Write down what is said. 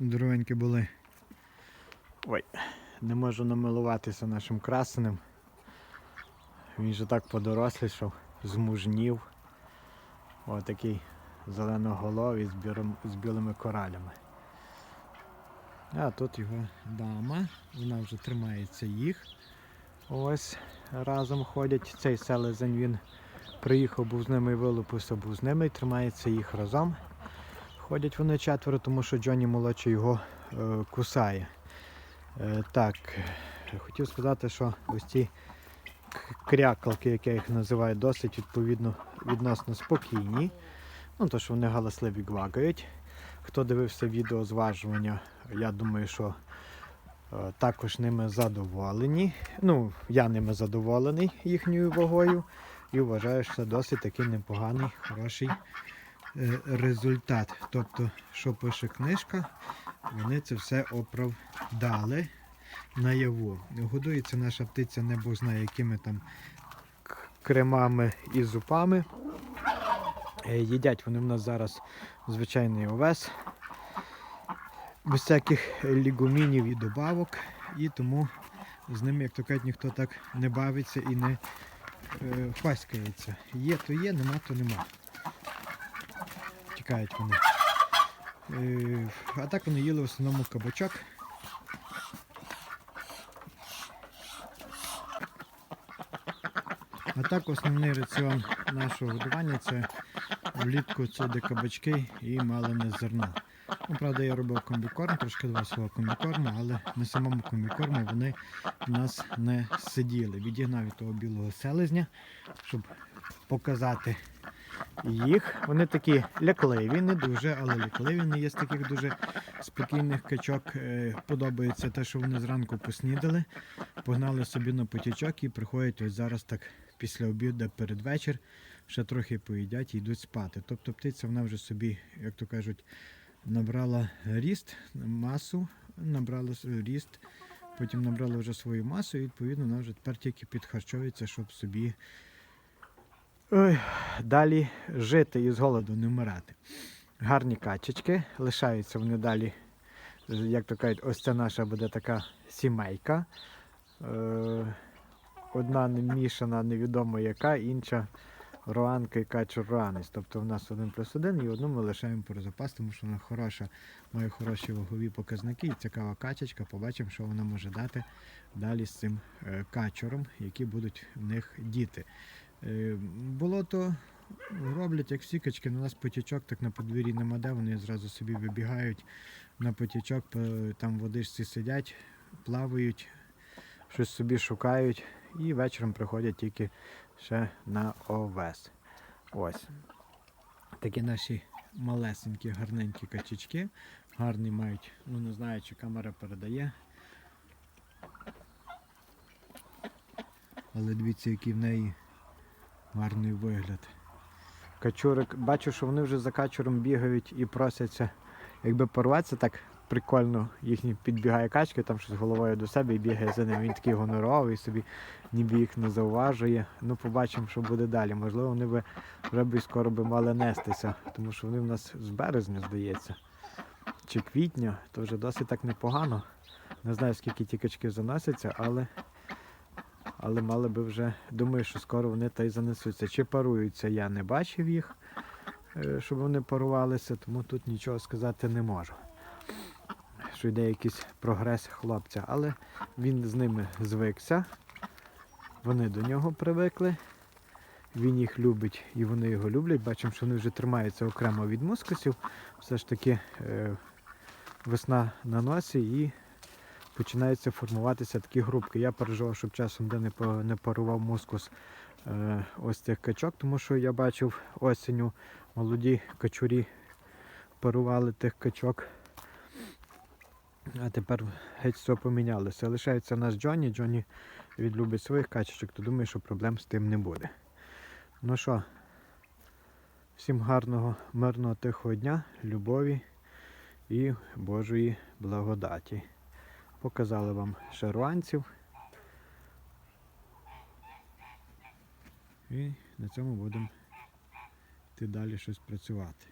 Здоровенькі були. Ой, не можу намилуватися нашим красеним. Він же так подорослішав, змужнів. Ось такий зеленоголовий з, біром- з білими коралями. А тут його дама, вона вже тримається їх. Ось разом ходять. Цей селезень він приїхав, був з ними і вилупився, був з ними і тримається їх разом. Ходять вони четверо, тому що Джонні молодший його е, кусає. Е, так, хотів сказати, що ось ці крякалки, як я їх називаю, досить відповідно відносно спокійні. Ну, то, що вони галасливі гвагають. Хто дивився відео зважування, я думаю, що е, також ними задоволені. Ну, я ними задоволений їхньою вагою і вважаю, що це досить такий непоганий, хороший результат. Тобто, що пише книжка, вони це все оправдали наяву. Годується наша птиця не Бог знає якими там кремами і зупами. Е, Їдять вони в нас зараз звичайний овес, без всяких лігумінів і добавок, і тому з ними, як то кажуть, ніхто так не бавиться і не е, хваськається. Є, то є, нема, то нема. Тікають вони. Е, а так вони їли в основному кабачок. А так основний раціон нашого годування це влітку це де кабачки і малене зерно. Ну, правда, я робив комбікорм, трошки два свого комбікорму, але на самому комбікорму вони в нас не сиділи. Відігнав від того білого селезня, щоб показати їх. Вони такі лякливі, не дуже, але лякливі. Не є з таких дуже спокійних качок. Е, Подобається те, що вони зранку поснідали, погнали собі на потічок і приходять ось зараз так після обіду перед вечір, ще трохи поїдять і йдуть спати. Тобто птиця вона вже собі, як то кажуть, набрала ріст, масу, набрала ріст, потім набрала вже свою масу, і відповідно вона вже тепер тільки підхарчовується, щоб собі ой, далі жити і з голоду не вмирати. Гарні качечки, лишаються вони далі, як то кажуть, ось це наша буде така сімейка. Е, Одна мішана, невідомо яка, інша руанка і качур руанець. Тобто в нас один плюс один і одну ми лишаємо про запас, тому що вона хороша, має хороші вагові показники і цікава качечка. Побачимо, що вона може дати далі з цим е, качуром, які будуть в них діти. Е, Болото роблять, як всі качки, але у нас потічок так на подвір'ї нема де, вони зразу собі вибігають на потічок, там водичці сидять, плавають, щось собі шукають і вечором приходять тільки ще на овес. Ось. Такі наші малесенькі, гарненькі качечки. Гарні мають, ну не знаю, чи камера передає. Але дивіться, який в неї гарний вигляд. Качурик, бачу, що вони вже за качуром бігають і просяться, якби порватися так прикольно, їхній підбігає качка, там щось головою до себе і бігає за ним. Він такий гоноровий собі, ніби їх не зауважує. Ну, побачимо, що буде далі. Можливо, вони би вже б скоро би мали нестися, тому що вони в нас з березня, здається, чи квітня, то вже досить так непогано. Не знаю, скільки ті качки заносяться, але, але мали би вже, думаю, що скоро вони та й занесуться. Чи паруються, я не бачив їх, е, щоб вони парувалися, тому тут нічого сказати не можу. Що йде якийсь прогрес хлопця, але він з ними звикся. Вони до нього привикли. Він їх любить і вони його люблять. Бачимо, що вони вже тримаються окремо від мускусів. Все ж таки е, весна на носі і починаються формуватися такі групки. Я переживав, щоб часом де не, парував мускус е, ось цих качок, тому що я бачив осінню молоді качурі парували тих качок. А тепер геть все помінялося. Лишається нас Джонні. Джонні він любить своїх качечок, то думаю, що проблем з тим не буде. Ну що, всім гарного, мирного, тихого дня, любові і Божої благодаті. Показали вам шаруанців. І на цьому будемо йти далі щось працювати.